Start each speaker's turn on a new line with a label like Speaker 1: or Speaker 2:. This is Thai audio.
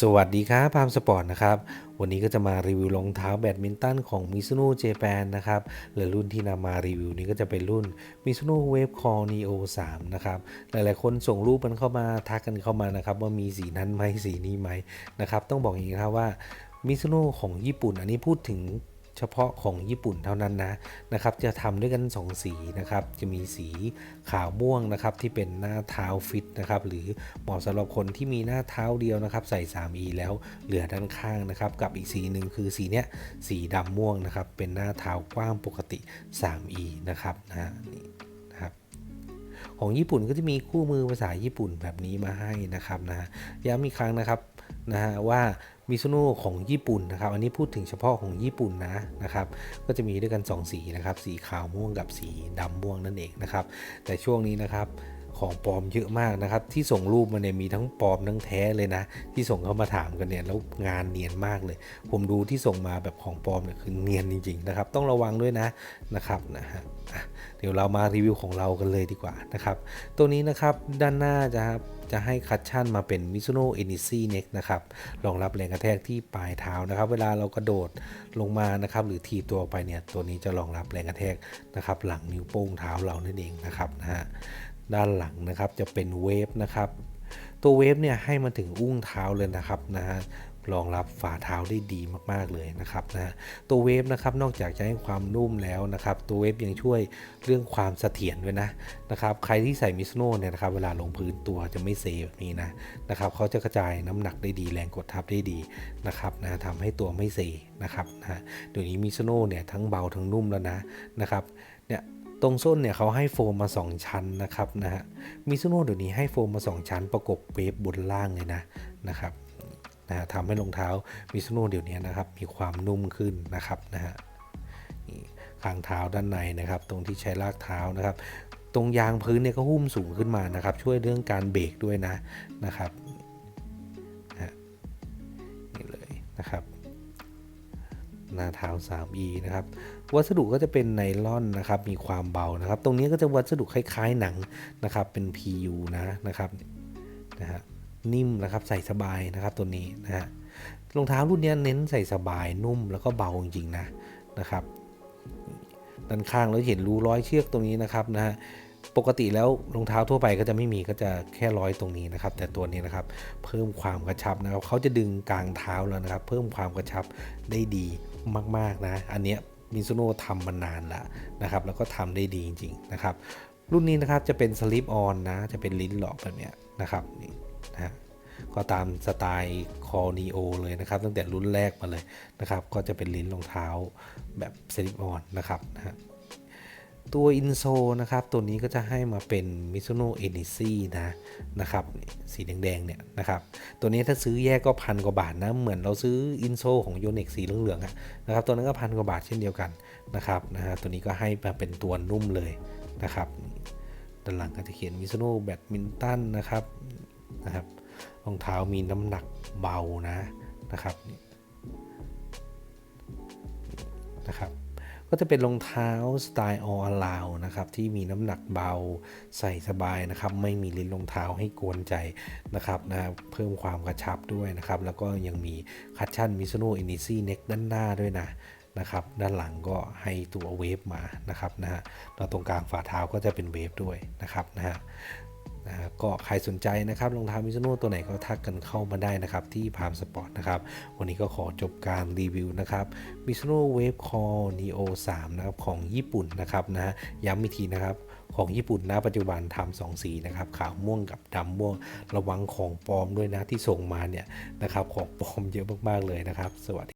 Speaker 1: สวัสดีครับพามสปอร์ตนะครับ วันนี้ก็จะมารีวิวรองเท้าแบดมินตันของมิซูโน่เจแปนะครับและรุ่นที่นำมารีวิวนี้ก็จะเป็นรุ่น Mizuno Wave Core Neo 3นะครับ หลายๆคนส่งรูปมันเข้ามาทักกันเข้ามานะครับ ว่ามีสีนั้นไหมสีนี้ไหมนะครับ ต้องบอกอย่างนี้ครับว่ามิซูโน่ของญี่ปุ่นอันนี้พูดถึง เฉพาะของญี่ปุ่นเท่านั้นนะนะครับจะทำด้วยกัน 2 สีนะครับจะมีสีขาวม่วงนะครับที่เป็นหน้าเท้าฟิตนะครับหรือเหมาะสำหรับคนที่มีหน้าเท้าเดียวนะครับใส่ 3E แล้วเหลือด้านข้างนะครับกับอีกสีหนึ่งคือสีเนี้ยสีดำม่วงนะครับเป็นหน้าเท้ากว้างปกติ 3E นะครับนะนี่นะครับของญี่ปุ่นก็จะมีคู่มือภาษาญี่ปุ่นแบบนี้มาให้นะครับนะย้ำอีกครั้งนะครับ นะฮะว่ามิซุโน่ของญี่ปุ่นนะครับ อันนี้พูดถึงเฉพาะของญี่ปุ่นนะนะครับ ก็จะมีด้วยกัน 2 สีนะครับ สีขาวม่วงกับสีดำม่วงนั่นเองนะครับ แต่ช่วงนี้นะครับ ของปลอมเยอะมากนะครับ ที่ส่งรูปมาเนี่ยมีทั้งปลอมทั้งแท้เลยนะ ที่ส่งเข้ามาถามกันเนี่ยแล้วงานเนียนมากเลย ผมดูที่ส่งมาแบบของปลอมเนี่ยคือเนียนจริงๆนะครับ ต้องระวังด้วยนะนะครับนะฮะเดี๋ยวเรามารีวิวของเรากันเลยดีกว่านะครับตัวนี้นะครับด้านหน้าจะจะให้คัชชั่นมาเป็น Mizuno e n i s i Neck นะครับรองรับแรงกระแทกที่ปลายเท้านะครับ เวลาเรากระโดดลงมานะครับ หรือทีตัวไปเนี่ยตัวนี้จะรองรับแรงกระแทกนะครับ หลังนิ้วโป้งเท้าเรานั่นเองนะครับนะฮะ ด้านหลังนะครับจะเป็นเวฟนะครับ ตัวเวฟเนี่ยให้มาถึงอุ้งเท้าเลยนะครับนะฮะรองรับฝ่าเท้าได้ดีมากๆเลยนะครับนะตัวเวฟนะครับนอกจากจะให้ความนุ่มแล้วนะครับ ตัวเวฟยังช่วยเรื่องความเสถียรด้วยนะนะครับใครที่ใส่มิสโน่เนี่ยนะครับเวลาลงพื้นตัวจะไม่เซแบบนี้นะนะครับเขาจะกระจายน้ำหนักได้ดีแรงกดทับได้ดีนะครับนะทำให้ตัวไม่เซนะครับนะเดี๋ยวนี้มิสโน่เนี่ยทั้งเบาทั้งนุ่มแล้วนะนะครับเนี่ย ตรงส้นเนี่ยเขาให้โฟมมา 2 ชั้นนะครับนะฮะมิซูโน่เดี๋ยวนี้ให้โฟมมา 2 ชั้น ประกบเวฟบนล่างเลยนะนะครับนะฮะทำให้รองเท้ามิซูโน่เดี๋ยวนี้นะครับมีความนุ่มขึ้นนะครับนะฮะนี่ข้างเท้าด้านในนะครับ ตรงที่ใช้ลากเท้านะครับ ตรงยางพื้นเนี่ยก็หุ้มสูงขึ้นมานะครับ ช่วยเรื่องการเบรกด้วยนะนะครับนี่เลยนะครับ นาท้า 3E นะครับ วัสดุก็จะเป็นไนลอนนะครับ มีความเบานะครับ ตรงนี้ก็จะวัสดุคล้ายๆหนังนะครับ เป็น PU นะนะครับนะฮะนิ่มนะครับใส่สบายนะครับตัวนี้นะฮะรองเท้ารุ่นนี้เน้นใส่สบายนุ่มแล้วก็เบาจริงๆนะนะครับด้านข้างเราเห็นรูร้อยเชือกตรงนี้นะครับนะฮะปกติแล้วรองเท้าทั่วไปก็จะไม่มีก็จะแค่ร้อยตรงนี้นะครับ แต่ตัวนี้นะครับเพิ่มความกระชับนะครับเขาจะดึงกลางเท้าแล้วนะครับ เพิ่มความกระชับได้ดี มาก ๆ นะ อันเนี้ยมิซูโน่ทำมานานแล้วนะครับ แล้วก็ทำได้ดีจริง ๆ นะครับ รุ่นนี้นะครับจะเป็นสลิปออนนะ จะเป็นลิ้นหลอกแบบเนี้ยนะครับนี่นะฮะก็ตามสไตล์คอนีโอเลยนะครับ ตั้งแต่รุ่นแรกมาเลยนะครับ ก็จะเป็นลิ้นรองเท้าแบบสลิปออนนะครับนะฮะตัวอินโซนะครับ ตัวนี้ก็จะให้มาเป็น Mizuno e n i s i นะนะครับ สีแดงๆเนี่ย นะครับ ตัวนี้ถ้าซื้อแยกก็พันกว่าบาทนะ เหมือนเราซื้ออินโซของโยเน็กสีเหลืองๆอะนะครับ ตัวนั้นก็พันกว่าบาทเช่นเดียวกันนะครับนะฮะตัวนี้ก็ให้มาเป็นตัวนุ่มเลยนะครับ ด้านหลังก็จะเขียน Mizuno แบดมินตันนะครับนะครับรองเท้ามีน้ำหนักเบานะนะครับนะครับ ก็จะเป็นรองเท้าสไตล์ all around นะครับที่มีน้ำหนักเบาใส่สบายนะครับ ไม่มีลิ้นรองเท้าให้กวนใจนะครับนะเพิ่มความกระชับด้วยนะครับ แล้วก็ยังมีคัชชั่น Mizuno e n i s i Neck ด้านหน้าด้วยนะนะครับด้านหลังก็ให้ตัวเวฟมานะครับนะฮะแล้วตรงกลางฝ่าเท้าก็จะเป็นเวฟด้วยนะครับนะฮะ นะก็ใครสนใจนะครับรองเท้ามิซูโน่ตัวไหนก็ทักกันเข้ามาได้นะครับที่พามสปอร์ตนะครับวันนี้ก็ขอจบการรีวิวนะครับมิซูโน่เวฟคอร์นีโอ3นะครับของญี่ปุ่นนะครับนะฮะย้ำอีกทีนะครับของญี่ปุ่นนะปัจจุบันทำสองสีนะครับขาวม่วงกับดำม่วงระวังของปลอมด้วยนะที่ส่งมาเนี่ยนะครับของปลอมเยอะมากๆเลยนะครับ สวัสดี